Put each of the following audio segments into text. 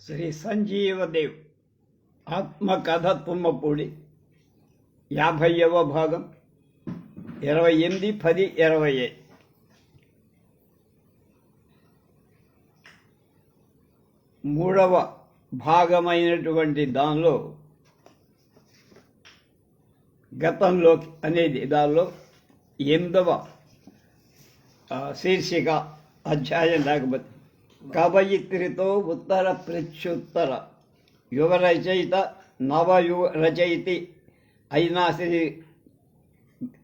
శ్రీ సంజీవదేవ్ ఆత్మకథ తుమ్మపూడి యాభైవ భాగం ఇరవై ఎనిమిది పది ఇరవై మూడవ భాగమైనటువంటి దానిలో గతంలోకి అనేది దానిలో ఎనిమిదవ శీర్షిక అధ్యాయం లేకపోతే కవయిత్రితో ఉత్తర ప్రత్యుత్తర యువ రచయిత నవయువ రచయితి అయినా శ్రీ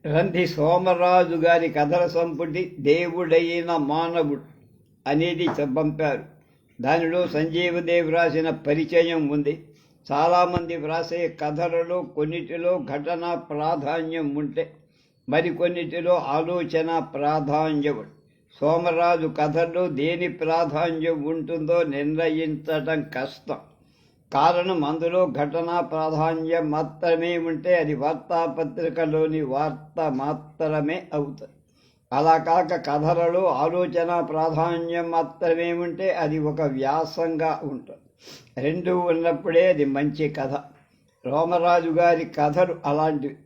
రంధి సోమరాజు గారి కథల సంపుటి దేవుడైన మానవుడు అనేది పంపారు దానిలో సంజీవదేవి రాసిన పరిచయం ఉంది. చాలామంది వ్రాసే కథలలో కొన్నిటిలో ఘటన ప్రాధాన్యం ఉంటే మరికొన్నిటిలో ఆలోచన ప్రాధాన్యం సోమరాజు కథలో దేని ప్రాధాన్యం ఉంటుందో నిర్ణయించటం కష్టం. కారణం అందులో ఘటనా ప్రాధాన్యం మాత్రమే ఉంటే అది వార్తాపత్రికలోని వార్త మాత్రమే అవుతుంది. అలా కాక కథలలో ఆలోచన ప్రాధాన్యం మాత్రమే ఉంటే అది ఒక వ్యాసంగా ఉంటుంది. రెండు ఉన్నప్పుడే అది మంచి కథ. రోమరాజు గారి కథలు అలాంటివి.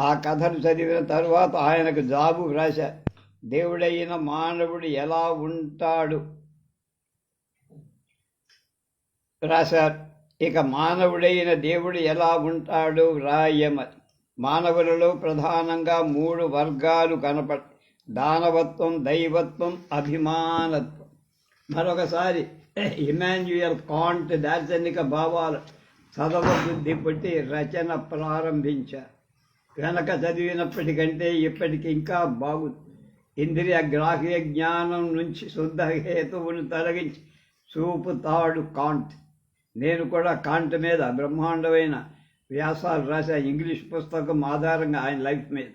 ఆ కథలు చదివిన తర్వాత ఆయనకు జాబు వ్రాశారు. దేవుడైన మానవుడు ఎలా ఉంటాడు? రాశారు. ఇక మానవుడైన దేవుడు ఎలా ఉంటాడు? రాయమని మానవులలో ప్రధానంగా మూడు వర్గాలు కనపడ దానవత్వం దైవత్వం అభిమానత్వం. మరొకసారి ఇమాన్యుయల్ కాంట్ దార్శనిక భావాలు చదవబుద్ధి పుట్టి రచన ప్రారంభించారు. వెనక చదివినప్పటికంటే ఇప్పటికి ఇంకా బాగుంది ఇంద్రియ గ్రాహ్య జ్ఞానం నుంచి శుద్ధ హేతువును తొలగించి చూపుతాడు కాంట్ నేను కూడా కాంట్ మీద బ్రహ్మాండమైన వ్యాసాలు రాసా ఇంగ్లీష్ పుస్తకం ఆధారంగా ఆయన లైఫ్ మీద.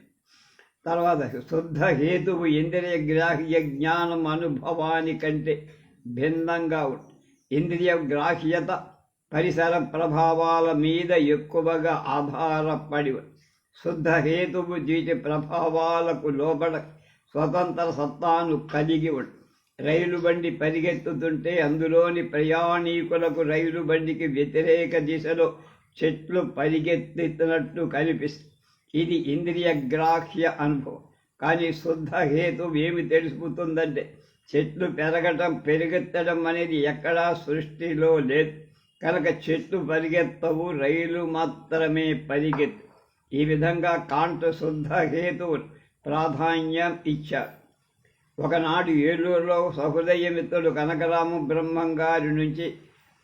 తర్వాత శుద్ధ హేతువు ఇంద్రియ గ్రాహ్య జ్ఞానం అనుభవానికంటే భిన్నంగా ఉంటుంది ఇంద్రియ గ్రాహ్యత పరిసర ప్రభావాల మీద ఎక్కువగా ఆధారపడి ఉంది. శుద్ధ హేతువు జీటి ప్రభావాలకు లోబడ స్వతంత్ర సత్తాను కలిగి రైలు బండి పరిగెత్తుతుంటే అందులోని ప్రయాణీకులకు రైలు బండికి వ్యతిరేక దిశలో చెట్లు పరిగెత్తుతున్నట్టు కనిపిస్తుంది ఇది ఇంద్రియ గ్రాహ్య అనుభవం. కానీ శుద్ధ హేతు ఏమి తెలిసిపోతుందంటే చెట్లు పెరగటం పెరిగెత్తడం అనేది ఎక్కడా సృష్టిలో లేదు. కనుక చెట్లు పరిగెత్తవు రైలు మాత్రమే పరిగెత్తు. ఈ విధంగా కాంట శుద్ధ హేతువు ప్రాధాన్యం ఇచ్చారు ఒకనాడు ఏలూరులో సహృదయమిత్రుడు కనకరామ బ్రహ్మం గారి నుంచి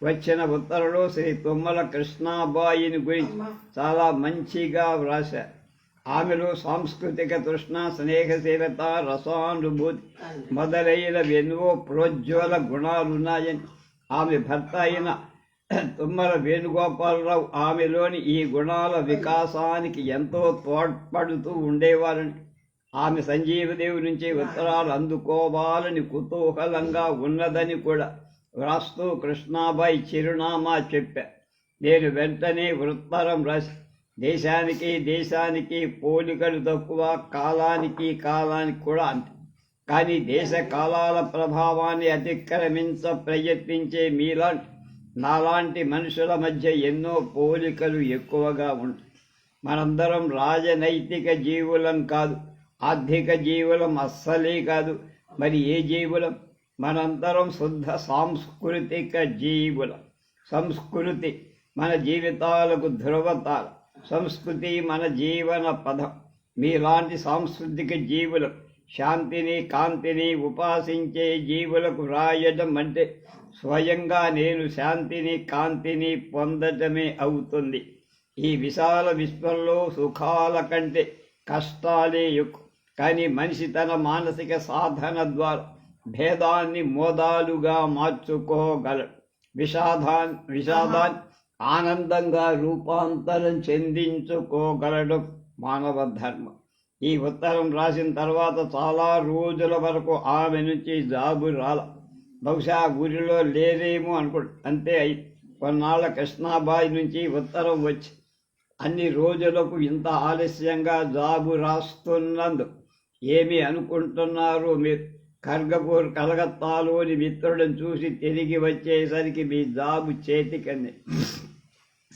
వచ్చిన ఉత్తరంలో శ్రీ తుమ్మల కృష్ణాబాయిని గురించి చాలా మంచిగా వ్రాశారు ఆమెలో సాంస్కృతిక తృష్ణ స్నేహశీలత రసానుభూతి మొదలైన ఎన్నో ప్రోజ్వల గుణాలున్నాయని ఆమె భర్త అయిన తుమ్మల వేణుగోపాలరావు ఆమెలోని ఈ గుణాల వికాసానికి ఎంతో తోడ్పడుతూ ఉండేవారని ఆమె సంజీవదేవి నుంచి ఉత్తరాలు అందుకోవాలని కుతూహలంగా ఉన్నదని కూడా వ్రాస్తూ కృష్ణాబాయి చిరునామా చెప్పా. నేను వెంటనే వృత్తరం రాసి దేశానికి దేశానికి పోలికలు తక్కువ కాలానికి కాలానికి కూడా అంతే. కానీ దేశ కాలాల ప్రభావాన్ని అతిక్రమించ ప్రయత్నించే మీలాంటి నాలాంటి మనుషుల మధ్య ఎన్నో పోలికలు ఎక్కువగా ఉంటాయి. మనందరం రాజనైతిక జీవులం కాదు. ఆర్థిక జీవులం అస్సలే కాదు. మరి ఏ జీవులం? మనందరం శుద్ధ సాంస్కృతిక జీవులం. సంస్కృతి మన జీవితాలకు ధృవతాలు. సంస్కృతి మన జీవన పదం. మీలాంటి సాంస్కృతిక జీవులు శాంతిని కాంతిని ఉపాసించే జీవులకు రాయడం అంటే స్వయంగా నేను శాంతిని కాంతిని పొందటమే అవుతుంది. ఈ విశాల విశ్వంలో సుఖాల కంటే కష్టాలే ఎక్కువ. కానీ మనిషి తన మానసిక సాధన ద్వారా భేదాన్ని మోదాలుగా మార్చుకోగలడు విషాదాన్ విషాదాన్ని ఆనందంగా రూపాంతరం చెందించుకోగలడు మానవ ధర్మం. ఈ ఉత్తరం రాసిన తర్వాత చాలా రోజుల వరకు ఆమె నుంచి జాబు రాల. బహుశా ఊరిలో లేరేమో అనుకో అంతే అయి కొన్నాళ్ళ కృష్ణాబాయి నుంచి ఉత్తరం వచ్చి అన్ని రోజులకు ఇంత ఆలస్యంగా జాబు రాస్తున్నందు ఏమి అనుకుంటున్నారు? మీరు ఖర్గపూర్ కలకత్తాలోని మిత్రులను చూసి తిరిగి వచ్చేసరికి మీ జాబు చేతికంది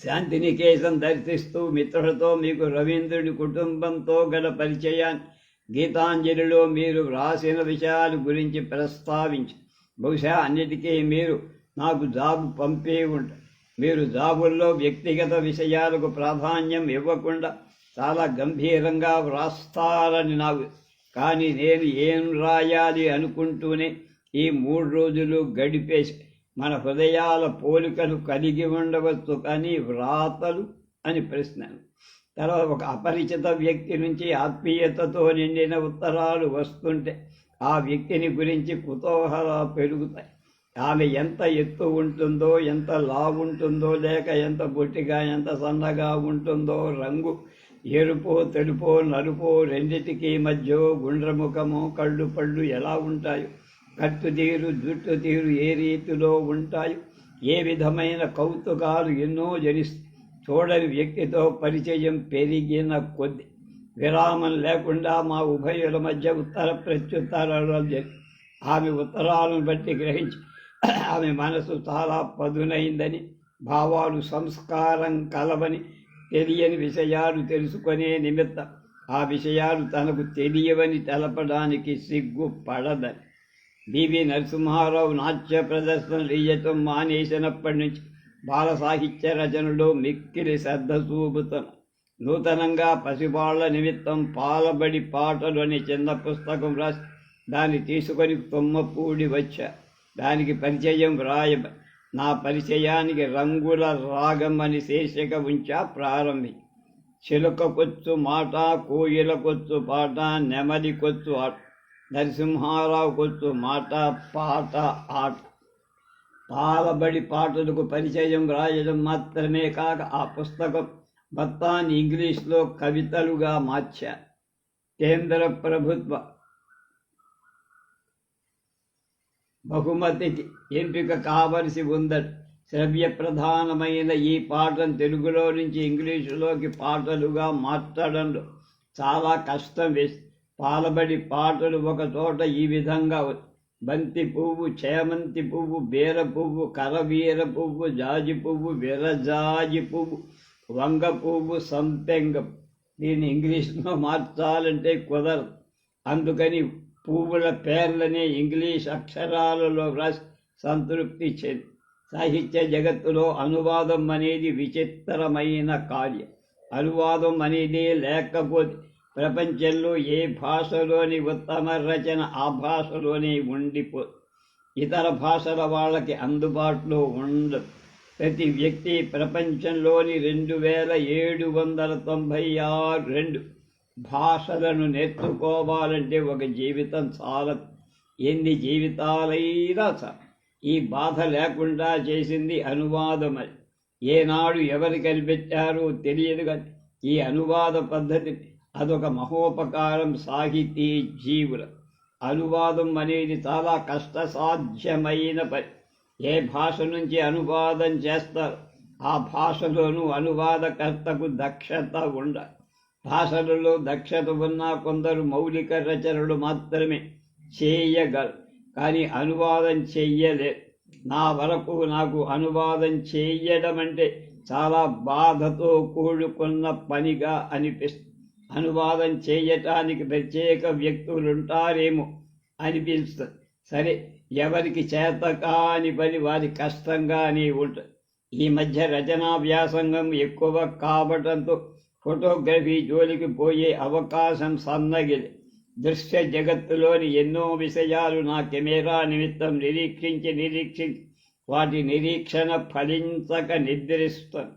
శాంతినికేతన్ దర్శిస్తూ మిత్రులతో మీకు రవీంద్రుడి కుటుంబంతో గల పరిచయాన్ని గీతాంజలిలో మీరు వ్రాసిన విషయాల గురించి ప్రస్తావించి. బహుశా అన్నిటికీ మీరు నాకు జాబు పంపే ఉంటారు. మీరు జాబుల్లో వ్యక్తిగత విషయాలకు ప్రాధాన్యం ఇవ్వకుండా చాలా గంభీరంగా వ్రాస్తారని నాకు కానీ నేను ఏం రాయాలి అనుకుంటూనే ఈ మూడు రోజులు గడిపేసి మన హృదయాల పోలికలు కలిగి ఉండవచ్చు కానీ వ్రాతలు అని ప్రశ్న తర్వాత ఒక అపరిచిత వ్యక్తి నుంచి ఆత్మీయతతో నిండిన ఉత్తరాలు వస్తుంటే ఆ వ్యక్తిని గురించి కుతూహలాలు పెరుగుతాయి. ఆమె ఎంత ఎత్తు ఉంటుందో ఎంత లావుంటుందో లేక ఎంత బొట్టిగా ఎంత సన్నగా ఉంటుందో రంగు ఎరుపో తెలుపో నలుపో రెండిటికి మధ్య గుండ్రముఖము కళ్ళు పళ్ళు ఎలా ఉంటాయో. కట్టు తీరు జుట్టు తీరు ఏ రీతిలో ఉంటాయో. ఏ విధమైన కౌతుకాలు ఎన్నో జనిస్తాయి చూడని వ్యక్తితో పరిచయం పెరిగిన కొద్ది. విరామం లేకుండా మా ఉభయుల మధ్య ఉత్తర ప్రత్యుత్తరాలు జరిగి ఆమె ఉత్తరాలను బట్టి గ్రహించి ఆమె మనసు చాలా పదునైందని భావాలు సంస్కారం కలవని తెలియని విషయాలు తెలుసుకునే నిమిత్తం ఆ విషయాలు తనకు తెలియవని తెలపడానికి సిగ్గు పడదని బివి నరసింహారావు నాట్య ప్రదర్శనలు ఇయ్యటం మానేసినప్పటి నుంచి బాల సాహిత్య రచనలో మిక్కిలి శ్రద్ధ చూపుతున్న నూతనంగా పసిబాళ్ళ నిమిత్తం పాలబడి పాటలు అనే చిన్న పుస్తకం రాసి దాన్ని తీసుకొని తుమ్మపూడి వచ్చా. దానికి పరిచయం వ్రాయ నా పరిచయానికి రంగుల రాగం అని శీర్షిక ఉంచా ప్రారంభి. చిలుక కొచ్చు మాట కోయిల కొచ్చు పాట నెమలి కొచ్చు ఆట నరసింహారావు కొచ్చు మాట పాట ఆట. పాలబడి పాటలకు పరిచయం రాయడం మాత్రమే కాక ఆ పుస్తకం మొత్తాన్ని ఇంగ్లీష్లో కవితలుగా మార్చా. కేంద్ర ప్రభుత్వ బహుమతికి ఎంపిక కావలసి ఉందట శ్రవ్య ప్రధానమైన ఈ పాటను తెలుగులో నుంచి ఇంగ్లీషులోకి పాటలుగా మార్చడంలో చాలా కష్టం వేసి పాలబడి పాటలు ఒక చోట ఈ విధంగా బంతి పువ్వు చేమంతి పువ్వు బీర పువ్వు కరవీర పువ్వు జాజి పువ్వు విరజాజి పువ్వు వంగ పువ్వు సంపెంగం దీన్ని ఇంగ్లీష్లో మార్చాలంటే కుదరదు. అందుకని పువ్వుల పేర్లనే ఇంగ్లీష్ అక్షరాలలో వ్రాసి సంతృప్తి చెంది సాహిత్య జగత్తులో అనువాదం అనేది విచిత్రమైన కార్యం. అనువాదం అనేది లేకపోతే ప్రపంచంలో ఏ భాషలోని ఉత్తమ రచన ఆ భాషలోనే ఉండిపో ఇతర భాషల వాళ్ళకి అందుబాటులో ఉండదు. ప్రతి వ్యక్తి ప్రపంచంలోని రెండు వేల ఏడు వందల తొంభై ఆరు రెండు భాషలను నేర్చుకోవాలంటే ఒక జీవితం చాలదు. ఎన్ని జీవితాలైనా సార్ ఈ బాధ లేకుండా చేసింది అనువాదమని ఏనాడు ఎవరు కనిపెట్టారో తెలియదు కానీ ఈ అనువాద పద్ధతి అదొక మహోపకారం సాహితీ జీవుల. అనువాదం అనేది చాలా కష్టసాధ్యమైన పని. ఏ భాష నుంచి అనువాదం చేస్తారు ఆ భాషలోనూ అనువాదకర్తకు దక్షత ఉండాలి. భాషలలో దక్షత ఉన్న కొందరు మౌలిక రచనలు మాత్రమే చేయగలరు కానీ అనువాదం చెయ్యలే. నా వరకు నాకు అనువాదం చేయడం అంటే చాలా బాధతో కూడుకున్న పనిగా అనిపిస్తుంది అనువాదం చేయటానికి ప్రత్యేక వ్యక్తులుంటారేమో అనిపిస్తుంది సరే ఎవరికి చేత కాని పని వారి కష్టంగానే ఉంటుంది ఈ మధ్య రచనా వ్యాసంగం ఎక్కువ కావటంతో ఫోటోగ్రఫీ జోలికి పోయే అవకాశం సన్నగిలి. దృశ్య జగత్తులోని ఎన్నో విషయాలు నా కెమెరా నిమిత్తం నిరీక్షించి నిరీక్షించి వాటి నిరీక్షణ ఫలించక నిద్రిస్తాను.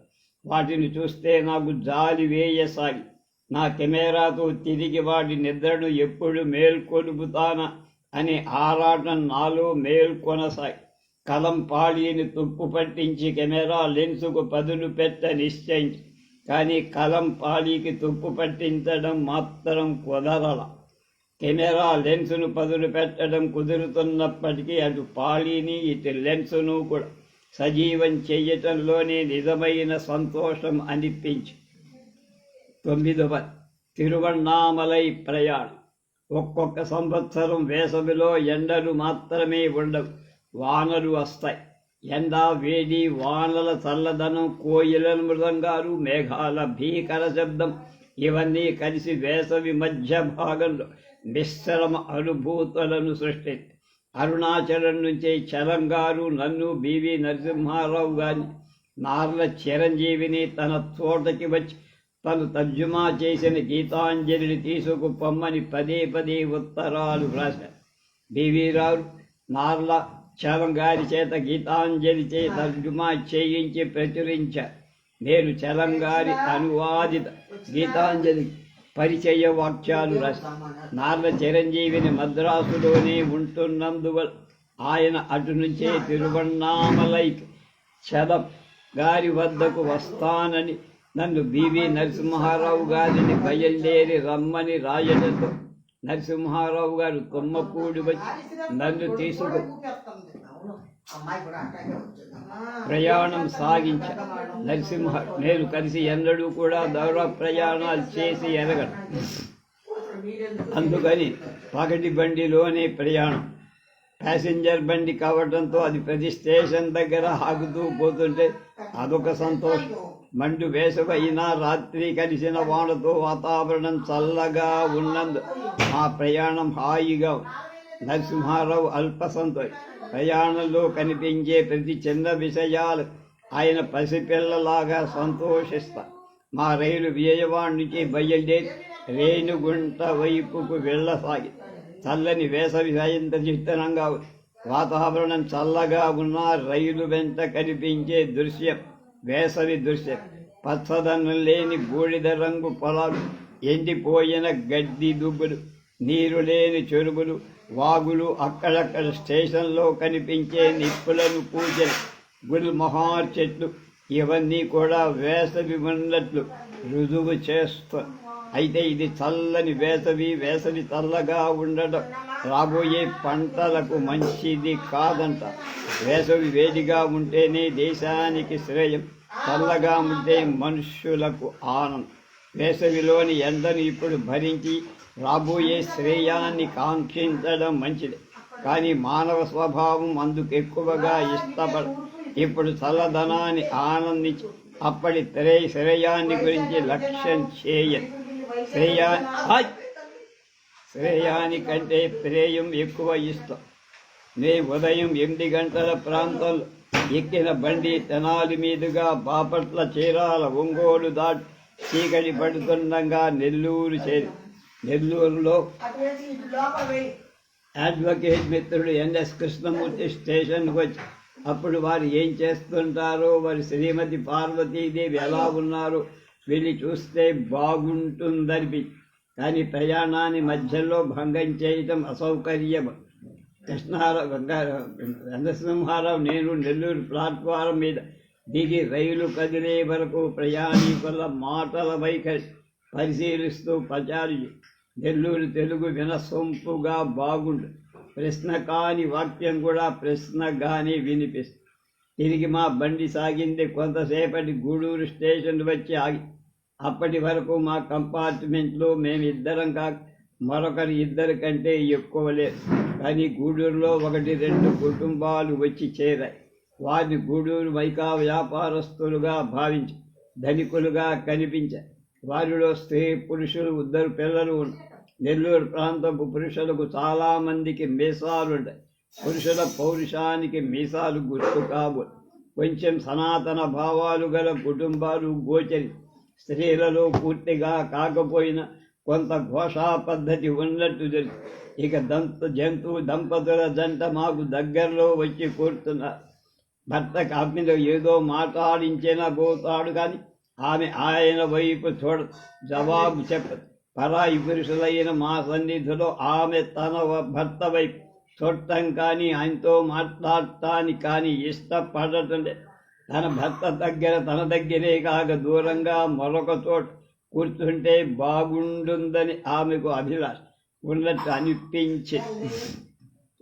వాటిని చూస్తే నాకు జాలి వేయసాగి. నా కెమెరాతో తిరిగి వాటి నిద్రను ఎప్పుడు మేల్కొలుపుతానా అనే ఆరాటం నాలో మేల్కొనసాగి. కలం పాళీని తుప్పు పట్టించి కెమెరా లెన్సుకు పదులు పెట్ట నిశ్చయించి. కానీ కలం పాలీకి తుప్పు పట్టించడం మాత్రం కుదరల. కెమెరా లెన్సును పదులు పెట్టడం కుదురుతున్నప్పటికీ అటు పాళీని ఇటు లెన్సును కూడా సజీవం చేయటంలోనే నిజమైన సంతోషం అనిపించి. తొమ్మిదవ తిరువణామలై ప్రయాణం. ఒక్కొక్క సంవత్సరం వేసవిలో ఎండలు మాత్రమే ఉండవు వానలు వస్తాయి. ఎండా వేడి వానల చల్లదనం కోయిలల మృదంగాలు మేఘాల భీకర శబ్దం ఇవన్నీ కలిసి వేసవి మధ్య భాగంలో మిశ్రమ అనుభూతులను సృష్టించి. అరుణాచలం నుంచి చలంగారు నన్ను బివి నరసింహారావు గారిని నార్ల చిరంజీవిని తన తోటకి వచ్చి తను తర్జుమా చేసిన గీతాంజలిని తీసుకుపొమ్మని పదే పదే ఉత్తరాలు రాశారు. బీవీ రావు నార్ల చలం గారి చేత గీతాంజలి చే తర్జుమా చేయించి ప్రచురించారు నేను చలం గారి అనువాదిత గీతాంజలి పరిచయ వాక్యాలు రాశాను నార్ల చిరంజీవిని మద్రాసులోనే ఉంటున్నందువల్ల ఆయన అటు నుంచే తిరువണ്ണామలైకి చదం గారి వద్దకు వస్తానని నన్ను బివి నరసింహారావు గారిని బయలుదేరి రమ్మని రాయడంతో నరసింహారావు గారు తుమ్మకూడి వచ్చి నన్ను తీసుకు ప్రయాణం సాగించ నరసింహ నేను కలిసి ఎన్నడూ కూడా దౌర ప్రయాణాలు చేసి ఎరగను అందుకని పగటి బండిలోనే ప్రయాణం. ప్యాసింజర్ బండి కావడంతో అది ప్రతి స్టేషన్ దగ్గర ఆగుతూ పోతుంటే అదొక సంతోషం. మండు వేసవి అయినా రాత్రి కలిసిన వానతో వాతావరణం చల్లగా ఉన్నందు ఆ ప్రయాణం హాయిగా. నరసింహారావు అల్ప సంతోషం ప్రయాణంలో కనిపించే ప్రతి చిన్న విషయాలు ఆయన పసిపిల్లలాగా సంతోషిస్తా. మా రైలు విజయవాడ నుంచి బయలుదేరి రేణుగుంట వైపుకు వెళ్ళసాగి. చల్లని వేసవి సాయంత్ర చిత్తనంగా వాతావరణం చల్లగా ఉన్న రైలు వెంట కనిపించే దృశ్యం వేసవి దృశ్యం. పచ్చదనం లేని బూడిద రంగు పొలాలు ఎండిపోయిన గడ్డి దుబ్బులు. నీరు లేని చెరువులు వాగులు అక్కడక్కడ స్టేషన్లో కనిపించే నిప్పులను పూజలు గుల్మహార్ చెట్లు ఇవన్నీ కూడా వేసవి ఉన్నట్లు రుజువు చేస్తూ. అయితే ఇది చల్లని వేసవి వేసవి చల్లగా ఉండడం రాబోయే పంటలకు మంచిది కాదంట. వేసవి వేడిగా ఉంటేనే దేశానికి శ్రేయం చల్లగా ఉంటే మనుష్యులకు ఆనందం వేసవిలోని ఎండను ఇప్పుడు భరించి రాబోయే శ్రేయాన్ని కాంక్షించడం మంచిది. కానీ మానవ స్వభావం అందుకు ఎక్కువగా ఇష్టపడ ఇప్పుడు చల్లదనాన్ని ఆనందించి అప్పటి త్రే శ్రేయాన్ని గురించి లక్ష్యం చేయ. శ్రేయా శ్రేయాని కంటే ప్రేయం ఎక్కువ ఇష్టం. నే ఉదయం ఎనిమిది గంటల ప్రాంతంలో ఎక్కిన బండి తెనాలి మీదుగా బాపట్ల చీరాల ఒంగోలు దాటి చీకటి పడుతుండగా నెల్లూరు చేరి నెల్లూరులో అడ్వకేట్ మిత్రుడు ఎన్ఎస్ కృష్ణమూర్తి స్టేషన్కి వచ్చి అప్పుడు వారు ఏం చేస్తుంటారో వారి శ్రీమతి పార్వతీదేవి ఎలా ఉన్నారో వెళ్ళి చూస్తే బాగుంటుందనిపి కానీ ప్రయాణాన్ని మధ్యలో భంగం చేయటం అసౌకర్యం కృష్ణారావు రంగసింహారావు నేను నెల్లూరు ప్లాట్ఫారం మీద దిగి రైలు కదిలే వరకు ప్రయాణికుల మాటల వైఖరి. పరిశీలిస్తూ పచారి నెల్లూరు తెలుగు వినసొంపుగా బాగుండు. ప్రశ్న కాని వాక్యం కూడా ప్రశ్నగానే వినిపిస్తుంది తిరిగి మా బండి సాగింది కొంతసేపటి గూడూరు స్టేషన్ వచ్చి ఆగి అప్పటి వరకు మా కంపార్ట్మెంట్లో మేమిద్దరం కా మరొకరి ఇద్దరి కంటే ఎక్కువ లేదు కానీ గూడూరులో ఒకటి రెండు కుటుంబాలు వచ్చి చేరాయి. వారిని గూడూరు వైకా వ్యాపారస్తులుగా భావించి ధనికులుగా కనిపించారు వారిలో స్త్రీ పురుషులు ఇద్దరు పిల్లలు నెల్లూరు ప్రాంతపు పురుషులకు చాలామందికి మీసాలు ఉంటాయి పురుషుల పౌరుషానికి మీసాలు గుర్తు కావు. కొంచెం సనాతన భావాలు గల కుటుంబాలు గోచరి. స్త్రీలలో పూర్తిగా కాకపోయినా కొంత ఘోషా పద్ధతి ఉన్నట్టు తెలుసు. ఇక దంత జంతువు దంపతుల జంట మాకు దగ్గరలో వచ్చి కూర్చున్నారు. భర్త ఆమెలో ఏదో మాట్లాడించినా పోతాడు కానీ ఆమె ఆయన వైపు చూడ జవాబు చెప్ప పరాయి పురుషులైన మా సన్నిధిలో ఆమె తన భర్త వైపు చూడటం కానీ ఆయనతో మాట్లాడటానికి కానీ ఇష్టపడటం తన భర్త దగ్గర తన దగ్గరే కాక దూరంగా మరొక చోట కూర్చుంటే బాగుండుందని ఆమెకు అభిలాష ఉన్నట్టు అనిపించింది.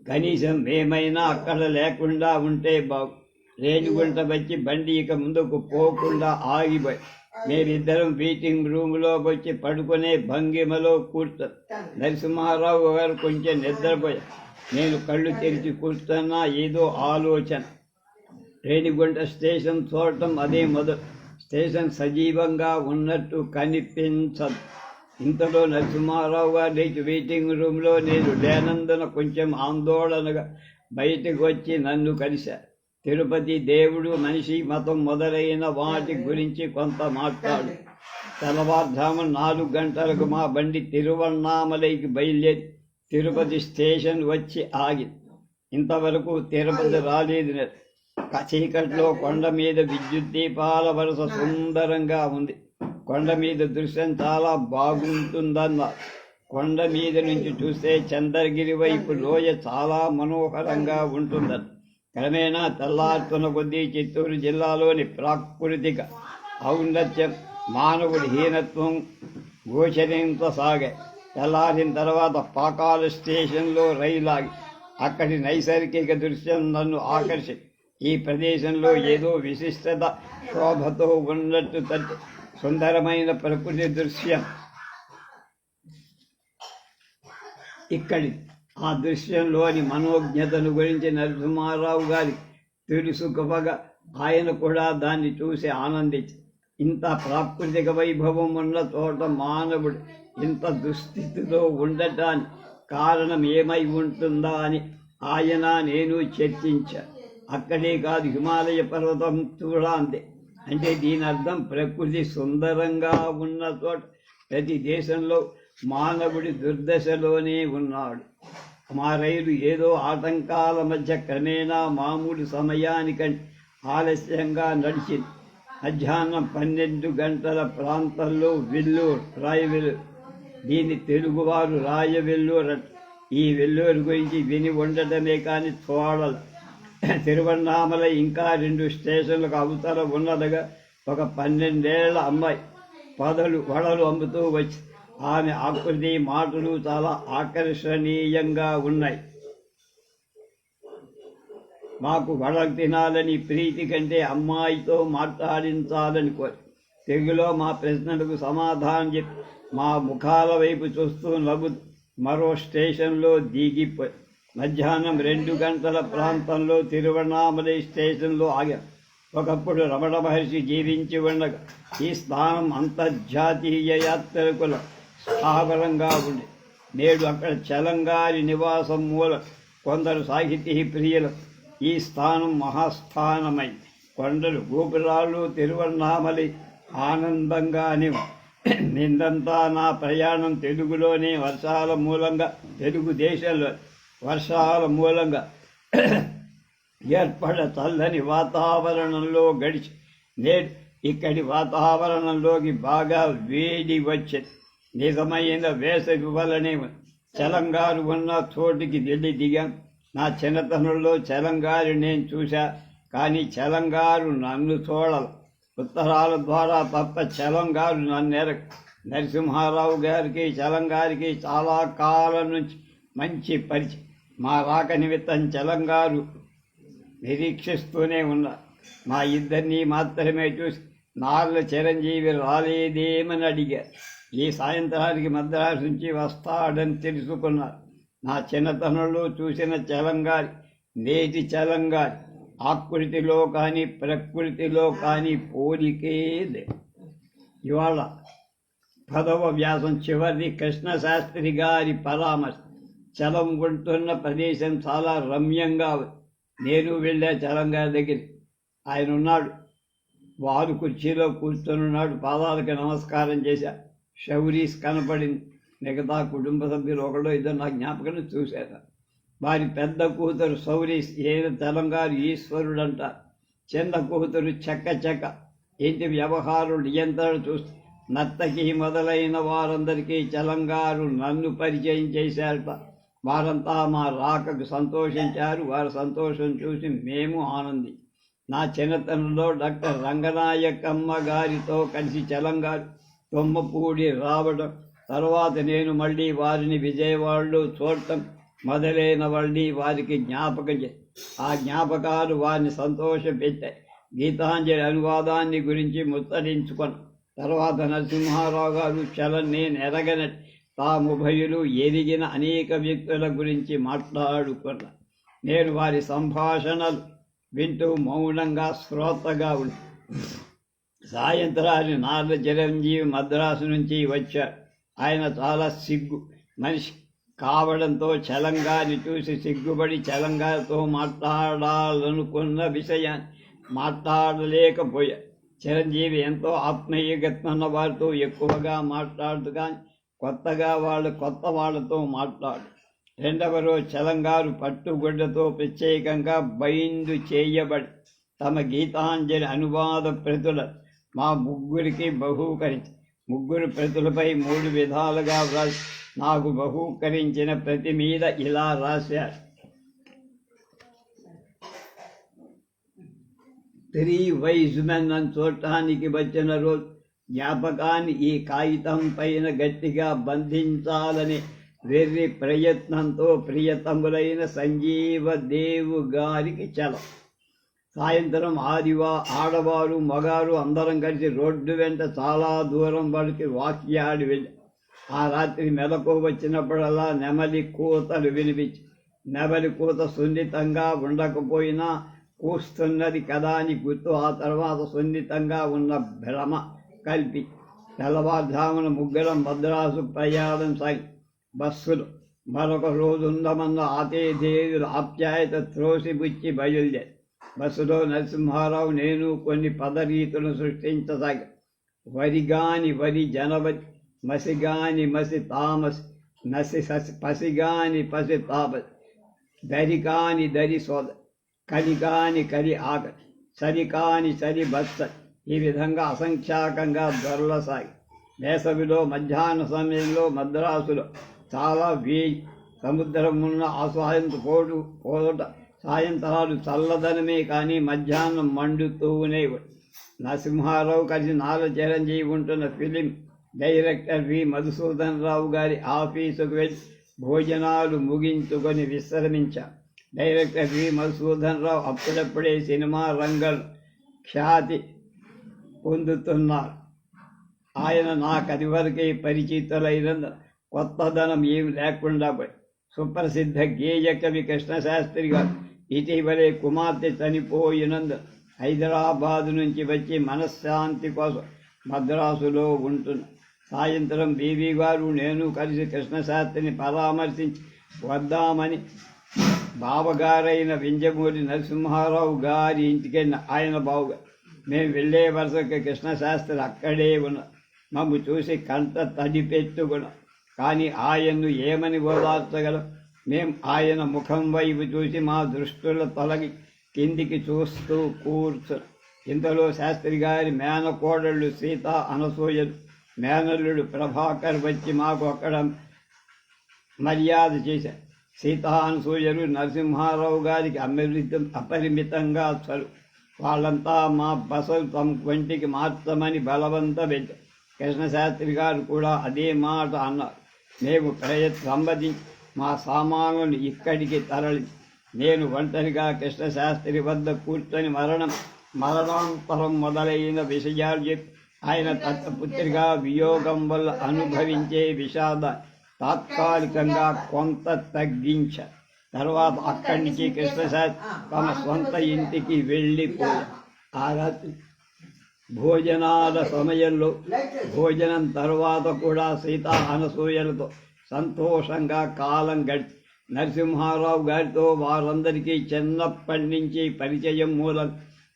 కనీసం ఏమైనా అక్కడ లేకుండా ఉంటే బాగు రేణిగుంట వచ్చి బండి ఇక ముందుకు పోకుండా ఆగిపోయి మేమిద్దరం మీటింగ్ రూమ్లోకి వచ్చి పడుకునే భంగిమలో కూర్చో నరసింహారావు గారు కొంచెం నిద్రపోయారు నేను కళ్ళు తెరిచి కూర్చున్నా ఏదో ఆలోచన. రేణిగుంట స్టేషన్ చూడటం అదే మొదలు. స్టేషన్ సజీవంగా ఉన్నట్టు కనిపించదు. ఇంతలో నరసింహారావు గారు లేచి వెయిటింగ్ రూమ్లో నేను లేనందున కొంచెం ఆందోళనగా బయటకు వచ్చి నన్ను కలిశారు. తిరుపతి దేవుడు మనిషి మతం మొదలైన వాటి గురించి కొంత మాట్లాడు. తెల్లవారుజామున నాలుగు గంటలకు మా బండి తిరువన్నామలైకి బయలుదేరి తిరుపతి స్టేషన్ వచ్చి ఆగింది ఇంతవరకు తిరుపతి రాలేదు. చీకట్లో కొండ మీద విద్యుత్ దీపాల వరుస సుందరంగా ఉంది. కొండ మీద దృశ్యం చాలా బాగుంటుందన్నారు కొండ మీద నుంచి చూస్తే చంద్రగిరి వైపు లోయ చాలా మనోహరంగా ఉంటుందని. క్రమేణా తెల్లారుతున్న కొద్దీ చిత్తూరు జిల్లాలోని ప్రాకృతిక ఔన్నత్యం మానవుడి హీనత్వం గోచరించసాగాయి తెల్లారిన తర్వాత పాకాల స్టేషన్లో రైలు ఆగి అక్కడి నైసర్గిక దృశ్యం నన్ను ఆకర్షి. ఈ ప్రదేశంలో ఏదో విశిష్టత శోభతో ఉన్నట్టు తట్టి. సుందరమైన ప్రకృతి దృశ్యం. ఇక్కడి ఆ దృశ్యంలోని మనోజ్ఞతను గురించి నరసింహారావు గారి తెలుసుకోగా ఆయన కూడా దాన్ని చూసి ఆనందించి ఇంత ప్రాకృతిక వైభవం ఉన్న చోట మానవుడు ఇంత దుస్థితిలో ఉండటానికి కారణం ఏమై ఉంటుందా అని ఆయన నేను చర్చించ. అక్కడే కాదు హిమాలయ పర్వతం కూడా అంతే. అంటే దీని అర్థం ప్రకృతి సుందరంగా ఉన్న చోట ప్రతి దేశంలో మానవుడి దుర్దశలోనే ఉన్నాడు. మా రైలు ఏదో ఆటంకాల మధ్య క్రమేణా మామూలు సమయానికంటే ఆలస్యంగా నడిచింది మధ్యాహ్నం పన్నెండు గంటల ప్రాంతంలో వెల్లూరు రాయవెల్లూరు. దీన్ని తెలుగువారు రాయవెల్లూరు ఈ వెల్లూరు గురించి విని ఉండటమే కానీ చూడలు తిరువన్నామల ఇంకా రెండు స్టేషన్లకు అవతల ఉన్నదిగా ఒక పన్నెండేళ్ళ అమ్మాయి పదలు వడలు అమ్ముతూ వచ్చింది ఆమె ఆకృతి మాటలు చాలా ఆకర్షణీయంగా ఉన్నాయి. మాకు వడలు తినాలని ప్రీతి కంటే అమ్మాయితో మాట్లాడించాలని కోరి. తెలుగులో మా ప్రశ్నలకు సమాధానం చెప్పి మా ముఖాల వైపు చూస్తూ నవ్వు మరో స్టేషన్లో దిగిపోయి మధ్యాహ్నం రెండు గంటల ప్రాంతంలో తిరువణామలై స్టేషన్లో ఆగాం. ఒకప్పుడు రమణ మహర్షి జీవించి ఉండగా ఈ స్థానం అంతర్జాతీయ యాత్రకుల స్థావరంగా ఉంది. నేడు అక్కడ చలంగారి నివాసం మూల కొందరు సాహితీ ప్రియులు ఈ స్థానం మహాస్థానమై. కొండలు గోపురాలు తిరువన్నామలి ఆనందంగానే నిందంతా నా ప్రయాణం తెలుగులోనే వర్షాల మూలంగా తెలుగు దేశంలో వర్షాల మూలంగా ఏర్పడ చల్లని వాతావరణంలో గడిచి నేడు ఇక్కడి వాతావరణంలోకి బాగా వేడి వచ్చింది నిజమైన వేసవి వలనే చలంగారు ఉన్న చోటికి వెళ్ళి దిగాం. నా చిన్నతనంలో చలంగారు నేను చూశా కానీ చలంగారు నన్ను చూడాలి. ఉత్తరాల ద్వారా తప్ప చలంగారు నన్ను నరసింహారావు గారికి చలంగారికి చాలా కాలం నుంచి మంచి పరిచయం. మా రాక నిమిత్తం చలంగారు నిరీక్షిస్తూనే ఉన్నారు మా ఇద్దరినీ మాత్రమే చూసి నాళ్ళ చిరంజీవి రాలేదేమని అడిగారు ఈ సాయంత్రానికి మద్రాసు నుంచి వస్తాడని తెలుసుకున్నారు. నా చిన్నతనంలో చూసిన చలంగారి నేటి చలంగారి ఆకృతిలో కానీ ప్రకృతిలో కానీ పోలికే లేదు. ఇవాళ పదవ వ్యాసం చివరిది కృష్ణశాస్త్రి గారి పరామర్శ. చలం ఉంటున్న ప్రదేశం చాలా రమ్యంగా నేను వెళ్ళా చలం గారి దగ్గర ఆయన ఉన్నాడు. వారు కుర్చీలో కూర్చొని ఉన్నాడు. పాదాలకు నమస్కారం చేశా షౌరీస్ కనపడింది మిగతా కుటుంబ సభ్యులు ఒకళ్ళు ఇద్దరు నా జ్ఞాపకం చూశారు. వారి పెద్ద కూతురు సౌరీస్ ఏదో తెలంగాణ ఈశ్వరుడు అంట చిన్న కూతురు చెక్క చెక్క. ఇంటి వ్యవహారం నియంత్రణ చూస్తే నత్తకి మొదలైన వారందరికీ చలంగారు నన్ను పరిచయం చేశారట. వారంతా మా రాకకు సంతోషించారు. వారి సంతోషం చూసి మేము ఆనంది. నా చిన్నతనంలో డాక్టర్ రంగనాయకమ్మ గారితో కలిసి చలంగారు తొమ్మపూడి రావడం. తర్వాత నేను మళ్ళీ వారిని విజయవాడలో చూడటం మొదలైన వారికి జ్ఞాపకం చే ఆ జ్ఞాపకాలు వారిని సంతోషపెట్టాయి గీతాంజలి అనువాదాన్ని గురించి ముత్తరించుకొని తర్వాత నరసింహారావు గారు చలం నేను ఎరగనట్టు తాముభయులు ఎరిగిన అనేక వ్యక్తుల గురించి మాట్లాడుకున్నా. నేను వారి సంభాషణలు వింటూ మౌనంగా శ్రోతగా ఉంది సాయంత్రాన్ని నార్ల చిరంజీవి మద్రాసు నుంచి వచ్చా. ఆయన చాలా సిగ్గు. మనిషి కావడంతో చలంగాని చూసి సిగ్గుపడి చలంగాతో మాట్లాడాలనుకున్న విషయాన్ని మాట్లాడలేకపోయా. చిరంజీవి ఎంతో ఆత్మీయగత్మన్న వారితో ఎక్కువగా మాట్లాడుతూ కానీ కొత్తగా వాళ్ళు కొత్త వాళ్ళతో మాట్లాడు. రెండవ రోజు చలంగారు పట్టుగుడ్డతో ప్రత్యేకంగా బైందు చేయబడి తమ గీతాంజలి అనువాద ప్రతుల మా ముగ్గురికి బహూకరించి ముగ్గురు ప్రతులపై మూడు విధాలుగా వ్రాసి నాకు బహూకరించిన ప్రతి మీద ఇలా రాశారు. త్రీ వైజ్ మెన్ అని చూడటానికి వచ్చిన రోజు జ్ఞాపకాన్ని ఈ కాగితం పైన గట్టిగా బంధించాలని వెర్రి ప్రయత్నంతో ప్రియతములైన సంజీవ దేవు గారికి చలం. సాయంత్రం ఆదివా ఆడవారు మగారు అందరం కలిసి రోడ్డు వెంట చాలా దూరం వరకు వాక్యాడి వెళ్ళి. ఆ రాత్రి మెలకు వచ్చినప్పుడల్లా నెమలి కూతలు వినిపించి. నెమలి కూత సున్నితంగా ఉండకపోయినా కూస్తున్నది కదా అని గుర్తు ఆ తర్వాత సున్నితంగా ఉన్న భ్రమ కలిపి తెల్లవారుజామున ముగ్గురం మద్రాసు ప్రయాణం సాగి. బస్సులు మరొక రోజు ఉందమన్న ఆతేదేవుల ఆప్యాయత త్రోసిపుచ్చి బయలుదేరి. బస్సులో నరసింహారావు నేను కొన్ని పదరీతులను సృష్టించసాగా వరిగాని వరి జనవరి మసిగాని మసి తామస్ నసి ససి పసిగాని పసి తాపసి దరికాని దరి సోద కలికాని కలి ఆక సరికాని సరి బత్స ఈ విధంగా అసంఖ్యాకంగా దొరలసాగి వేసవిలో మధ్యాహ్న సమయంలో మద్రాసులో చాలా వే సముద్రం ఉన్న ఆస్వాదించుకోటు పోట సాయంత్రాలు చల్లదనమే కానీ మధ్యాహ్నం మండుతూనే నరసింహారావు కలిసి నాలో చిరంజీవి ఉంటున్న film director V. Madhusudan Rao గారి ఆఫీసుకు వెళ్ళి భోజనాలు ముగించుకొని విశ్రమించా. Director V. మధుసూదన్ రావు అప్పుడప్పుడే సినిమా రంగం ఖ్యాతి పొందుతున్నారు. ఆయన నాకు అదివరకే వరకే కొత్తదనం ఏమి లేకుండా సుప్రసిద్ధ గేయ కవి కృష్ణశాస్త్రి గారు ఇటీవలే కుమార్తె చనిపోయినందు హైదరాబాదు నుంచి వచ్చి మనశ్శాంతి కోసం మద్రాసులో ఉంటున్న సాయంత్రం బీవీ గారు నేను కలిసి కృష్ణశాస్త్రిని పరామర్శించి వద్దామని బావగారైన వింజమూరి నరసింహారావు గారి ఇంటికెళ్ళిన ఆయన బావుగా మేము వెళ్ళే వరుసకి కృష్ణశాస్త్రి అక్కడే ఉన్నాం మమ్ము చూసి కంట తడిపెట్టుకున్నాం. కానీ ఆయన్ను ఏమని ఓదార్చగలం? మేం ఆయన ముఖం వైపు చూసి మా దృష్టిలో తొలగి కిందికి చూస్తూ కూర్చు. ఇంతలో శాస్త్రి గారి మేనకోడళ్ళు సీత అనసూయలు మేనల్లుడు ప్రభాకర్ వచ్చి మాకు అక్కడ మర్యాద చేశారు సీతానుసూయలు నరసింహారావు గారికి అమృతం అపరిమితంగా చలు. వాళ్ళంతా మా బసలు తమ వంటికి మార్చమని బలవంత పెట్టారు కృష్ణశాస్త్రి గారు కూడా అదే మాట అన్నారు. మేము ప్రయత్ సంబంధించి మా సామానులను ఇక్కడికి తరలి. నేను ఒంటరిగా కృష్ణశాస్త్రి వద్ద కూర్చొని మరణం మరణాంతరం మొదలైన విషయాలు చెప్పి ఆయన దత్తపుత్రిగా వియోగం వల్ల అనుభవించే విషాద తాత్కాలికంగా కొంత తగ్గించ. తర్వాత అక్కడి నుంచి కృష్ణశాస్త్రి తమ సొంత ఇంటికి వెళ్ళిపోయారు ఆ రాత్రి భోజనాల సమయంలో భోజనం తర్వాత కూడా సీత అనసూయలతో సంతోషంగా కాలం గడిచి నరసింహారావు గారితో వారందరికీ చిన్నప్పటి నుంచి పరిచయం మూలం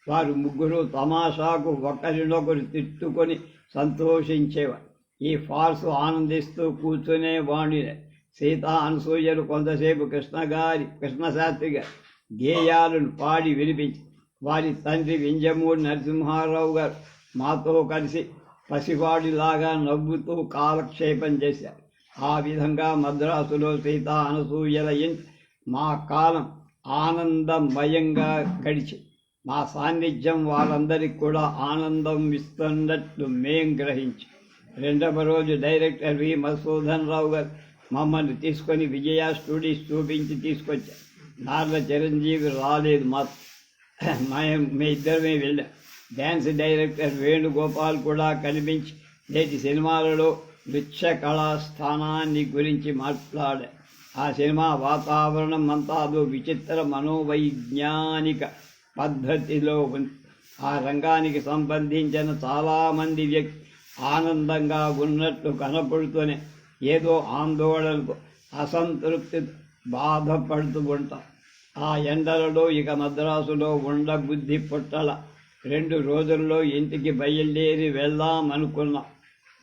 వారు ముగ్గురు తమాషాకు ఒకరినొకరు తిట్టుకొని సంతోషించేవారు. ఈ ఫార్సు ఆనందిస్తూ కూర్చునే వాణినే సీతా అనసూయలు కొంతసేపు కృష్ణగారి కృష్ణశాస్త్రి గారి గేయాలను పాడి వినిపించి వారి తండ్రి వింజమూడి నరసింహారావు గారు మాతో కలిసి పసివాడిలాగా నవ్వుతూ కాలక్షేపం చేశారు. ఆ విధంగా మద్రాసులో సీత అనసూయల మా కాలం ఆనందమయంగా గడిచి మా సాన్నిధ్యం వాళ్ళందరికీ కూడా ఆనందం ఇస్తున్నట్లు మేం గ్రహించి రెండవ రోజు డైరెక్టర్ వి మధుసూదన్ రావు గారు మమ్మల్ని తీసుకొని విజయ స్టూడియోస్ చూపించి తీసుకొచ్చారు. నార్ల చిరంజీవి రాలేదు మా మే మీ ఇద్దరమే వెళ్ళాం. డ్యాన్స్ డైరెక్టర్ వేణుగోపాల్ కూడా కనిపించి నేటి సినిమాలలో నృత్య కళా స్థానాన్ని గురించి మాట్లాడే. ఆ సినిమా వాతావరణం అంతా అదో విచిత్ర మనోవైజ్ఞానిక పద్ధతిలో ఉంది ఆ రంగానికి సంబంధించిన చాలామంది వ్యక్తి ఆనందంగా ఉన్నట్లు కనపడుతూనే ఏదో ఆందోళనకు అసంతృప్తి బాధపడుతూ ఉంటాం. ఆ ఎండలలో ఇక మద్రాసులో ఉండ బుద్ధి పుట్టల. రెండు రోజుల్లో ఇంటికి బయలుదేరి వెళ్దాం అనుకున్నాం.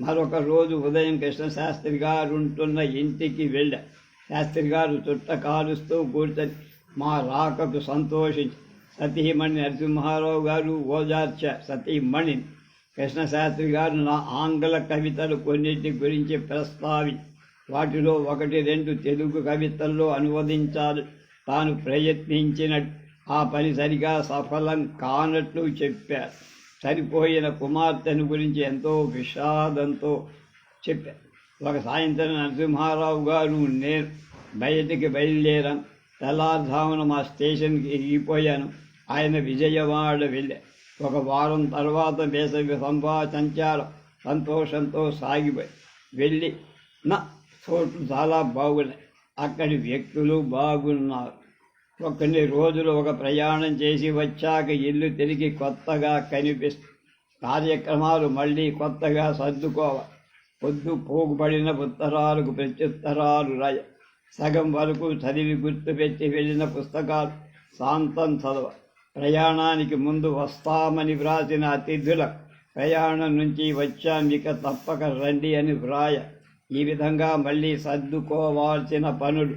మరొక రోజు ఉదయం కృష్ణశాస్త్రి గారు ఉంటున్న ఇంటికి వెళ్ళా. శాస్త్రి గారు చుట్ట కాలుస్తూ కూర్చొని మా రాకకు సంతోషించి. సతీమణి నరసింహారావు గారు ఓదార్చ. సతీమణి కృష్ణశాస్త్రి గారు నా ఆంగ్ల కవితలు కొన్నింటి గురించి ప్రస్తావి. వాటిలో ఒకటి రెండు తెలుగు కవితల్లో అనువదించాలి. తాను ప్రయత్నించినట్టు ఆ పని సరిగా సఫలం కానట్లు చెప్పారు. సరిపోయిన కుమార్తెను గురించి ఎంతో విషాదంతో చెప్పాను ఒక సాయంత్రం నరసింహారావు గారు నేను బయటికి బయలుదేరాను తెల్లారుధామున మా స్టేషన్కి ఎగిపోయాను ఆయన విజయవాడ వెళ్ళా ఒక వారం తర్వాత వేసవి సంభా సంచారం సంతోషంతో సాగిపోయి వెళ్ళి నా చోట్లు చాలా బాగున్నాయి. అక్కడి వ్యక్తులు బాగున్నారు. కొన్ని రోజులు ఒక ప్రయాణం చేసి వచ్చాక ఇల్లు తిరిగి కొత్తగా కనిపిస్తుంది కార్యక్రమాలు మళ్ళీ కొత్తగా సర్దుకోవాలి పొద్దు పోగుపడిన ఉత్తరాలకు ప్రత్యుత్తరాలు రాయ సగం వరకు చదివి గుర్తుపెట్టి వెళ్ళిన పుస్తకాలు శాంతం చదవ ప్రయాణానికి ముందు వస్తామని వ్రాసిన అతిథుల ప్రయాణం నుంచి వచ్చాం ఇక తప్పక రండి అని వ్రాయ ఈ విధంగా మళ్ళీ సర్దుకోవాల్సిన పనులు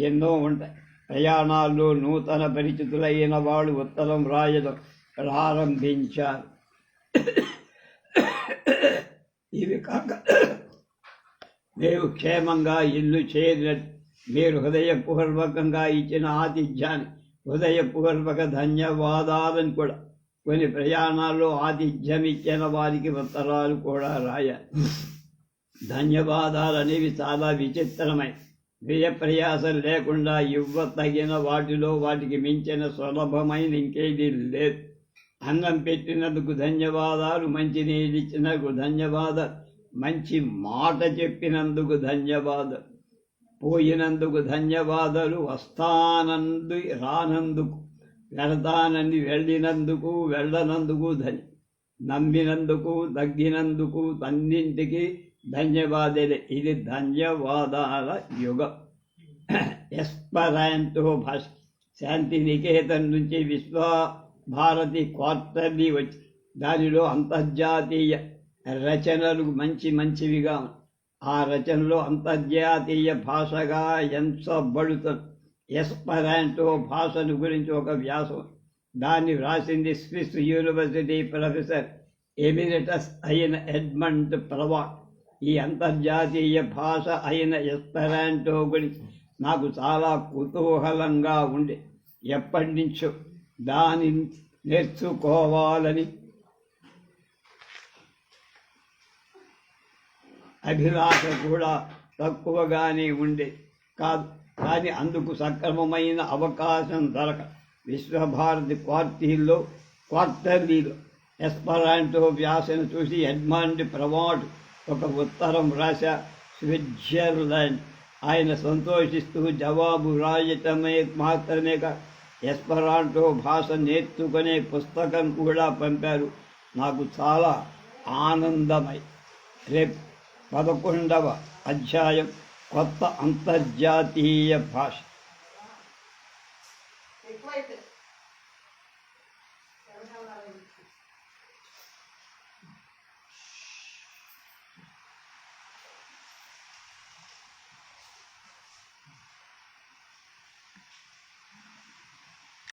ఎన్నో ఉంటాయి ప్రయాణాల్లో నూతన పరిచితులైన వాళ్ళు ఉత్తరం రాయడం ప్రారంభించారు. ఇవి కాక మేము క్షేమంగా ఇల్లు చేరిన మీరు హృదయపూర్వకంగా ఇచ్చిన ఆతిథ్యాన్ని హృదయపూర్వక ధన్యవాదాలని కూడా కొన్ని ప్రయాణాల్లో ఆతిథ్యం ఇచ్చిన వారికి ఉత్తరాలు కూడా రాయాలి. ధన్యవాదాలు అనేవి చాలా విచిత్రమైనవి వ్యయ ప్రయాసం లేకుండా ఇవ్వ తగిన వాటిలో వాటికి మించిన సులభమైన ఇంకేది లేదు. అన్నం పెట్టినందుకు ధన్యవాదాలు మంచి నీళ్ళు ఇచ్చినందుకు ధన్యవాదాలు మంచి మాట చెప్పినందుకు ధన్యవాదాలు పోయినందుకు ధన్యవాదాలు వస్తానందు రానందుకు వెళతానని వెళ్ళినందుకు వెళ్ళనందుకు ధన్య నమ్మినందుకు తగ్గినందుకు అన్నింటికి ధన్యవాదాలు ఇది ధన్యవాదాల యుగం ఎస్పరాయంతో భాష శాంతి నికేతన్ నుంచి విశ్వభారతి క్వార్టర్లీ వచ్చి దానిలో అంతర్జాతీయ రచనలు మంచి మంచివిగా ఆ రచనలో అంతర్జాతీయ భాషగా ఎంచబడుతుంది ఎస్పరాంటో భాషను గురించి ఒక వ్యాసం దాన్ని వ్రాసింది స్విస్ యూనివర్సిటీ ప్రొఫెసర్ ఎమిరిటస్ అయిన ఎడ్మండ్ ప్రవాట్ ఈ అంతర్జాతీయ భాష అయిన ఎస్పెరాంటో గురించి నాకు చాలా కుతూహలంగా ఉండే. ఎప్పటి నుంచో దానిని నేర్చుకోవాలని అభిలాష కూడా తక్కువగానే ఉండే. కాదు కానీ అందుకు సక్రమమైన అవకాశం దొరక. విశ్వభారతి క్వార్టీల్లో క్వార్టర్లీలో ఎస్పరాంటో వ్యాసను చూసి ఎడ్మాండ్ ప్రవాడ్ ఒక ఉత్తరం రాశా స్విట్జర్లాండ్. ఆయన సంతోషిస్తూ జవాబు రాయటమే మాత్రమే ఎస్పరాంటో భాష నేర్చుకునే పుస్తకం కూడా పంపారు. నాకు చాలా ఆనందమై. రేపు పదకొండవ అధ్యాయం కొత్త అంతర్జాతీయ భాష.